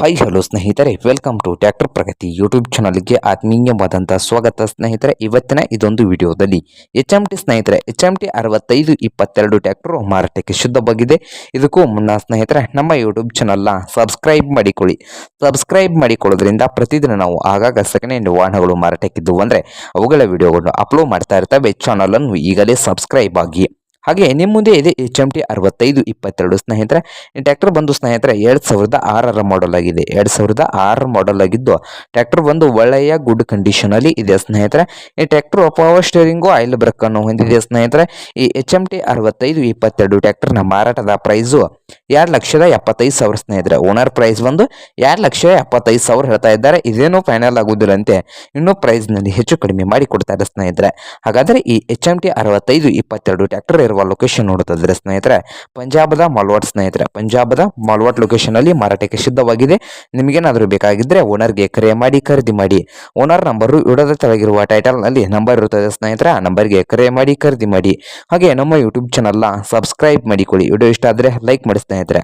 Hi hello ಸ್ನೇಹಿತರೆ. Welcome to tractor Pragati YouTube ಚಾನಲ್ಗೆ ಆತ್ಮೀಯವಾದಂಥ ಸ್ವಾಗತ ಸ್ನೇಹಿತರೆ. ಇವತ್ತಿನ ಇದೊಂದು ವಿಡಿಯೋದಲ್ಲಿ ಎಚ್ ಎಂ ಟಿ ಸ್ನೇಹಿತರೆ, ಎಚ್ ಎಂ ಟಿ ಅರವತ್ತೈದು ಇಪ್ಪತ್ತೆರಡು ಟ್ಯಾಕ್ಟರ್ ಮಾರಾಟಕ್ಕೆ ಶುದ್ಧವಾಗಿದೆ. ಇದಕ್ಕೂ ಮುನ್ನ ಸ್ನೇಹಿತರೆ, ನಮ್ಮ ಯೂಟ್ಯೂಬ್ ಚಾನಲ್ನ ಸಬ್ಸ್ಕ್ರೈಬ್ ಮಾಡಿಕೊಳ್ಳಿ. ಸಬ್ಸ್ಕ್ರೈಬ್ ಮಾಡಿಕೊಳ್ಳೋದ್ರಿಂದ ಪ್ರತಿದಿನ ನಾವು ಆಗಾಗ ಸೆಕೆಂಡ್ ಹ್ಯಾಂಡ್ ವಾಹನಗಳು ಮಾರಾಟಕ್ಕಿದ್ದು ಅಂದರೆ ಅವುಗಳ ವಿಡಿಯೋಗಳನ್ನು ಅಪ್ಲೋಡ್ ಮಾಡ್ತಾ ಇರ್ತವೆ. ಚಾನಲನ್ನು ಈಗಲೇ ಸಬ್ಸ್ಕ್ರೈಬ್ ಆಗಿ. ಹಾಗೆ ನಿಮ್ಮ ಮುಂದೆ ಇದೆ ಎಚ್ ಎಂ ಟಿ ಅರವತ್ತೈದು, ಇಪ್ಪತ್ತೆರಡು ಸ್ನೇಹಿತರೆ. ಈ ಬಂದು ಸ್ನೇಹಿತರೆ, ಎರಡು ಸಾವಿರದ ಆರರ ಮಾಡೆಲ್ ಆಗಿದೆ. ಎರಡು ಸಾವಿರದ ಆರರ ಮಾಡೆಲ್ ಆಗಿದ್ದು, ಟ್ರ್ಯಾಕ್ಟರ್ ಬಂದು ಒಳ್ಳೆಯ ಗುಡ್ ಕಂಡೀಷನ್ ಅಲ್ಲಿ ಇದೆ ಸ್ನೇಹಿತರೆ. ಈ tractor power steering oil brake ಅನ್ನು ಹೊಂದಿದೆ ಸ್ನೇಹಿತರೆ. ಈ ಎಚ್ ಎಂ ಟಿ ಅರವತ್ತೈದು, ಇಪ್ಪತ್ತೆರಡು ಟ್ರ್ಯಾಕ್ಟರ್ನ ಮಾರಾಟದ ಪ್ರೈಸು ಎರಡು ಲಕ್ಷದ ಎಪ್ಪತ್ತೈದು ಸಾವಿರ ಸ್ನೇಹಿತರೆ. ಓನರ್ ಪ್ರೈಸ್ ಬಂದು ಎರಡು ಲಕ್ಷ ಎಪ್ಪತ್ತೈದು ಸಾವಿರ ಹೇಳ್ತಾ ಇದ್ದಾರೆ. ಇದೇನು ಫೈನಲ್ ಆಗುವುದಿಲ್ಲ ಅಂತೆ ಇನ್ನೂ ಪ್ರೈಸ್ನಲ್ಲಿ ಹೆಚ್ಚು ಕಡಿಮೆ ಮಾಡಿ ಕೊಡ್ತಾರೆ ಸ್ನೇಹಿತರೆ. ಹಾಗಾದರೆ ಈ ಎಚ್ ಎಂ ಟಿ ಅರವತ್ತೈದು, ಇಪ್ಪತ್ತೆರಡು ಟ್ರ್ಯಾಕ್ಟರ್ ಇರುವ ಲೊಕೇಶನ್ ನೋಡುತ್ತಿದ್ದರೆ ಸ್ನೇಹಿತರೆ, ಪಂಜಾಬದ ಮಾಲ್ವಾಟ್ ಸ್ನೇಹಿತರೆ, ಪಂಜಾಬದ ಮಾಲ್ವಾಟ್ ಲೊಕೇಶನ್ ಅಲ್ಲಿ ಮಾರಾಟಕ್ಕೆ ಸಿದ್ಧವಾಗಿದೆ. ನಿಮಗೇನಾದರೂ ಬೇಕಾಗಿದ್ದರೆ ಓನರ್ಗೆ ಕರೆ ಮಾಡಿ, ಖರೀದಿ ಮಾಡಿ. ಓನರ್ ನಂಬರು ಇಡದ ಟೈಟಲ್ನಲ್ಲಿ ನಂಬರ್ ಇರುತ್ತದೆ ಸ್ನೇಹಿತರೆ, ಆ ನಂಬರ್ಗೆ ಕರೆ ಮಾಡಿ, ಖರೀದಿ ಮಾಡಿ. ಹಾಗೆ ನಮ್ಮ ಯೂಟ್ಯೂಬ್ ಚಾನಲ್ನ ಸಬ್ಸ್ಕ್ರೈಬ್ ಮಾಡಿಕೊಳ್ಳಿ. ವಿಡಿಯೋ ಇಷ್ಟ ಆದರೆ ಲೈಕ್ ಮಾಡಿ ಸ್ನೇಹಿತರೆ.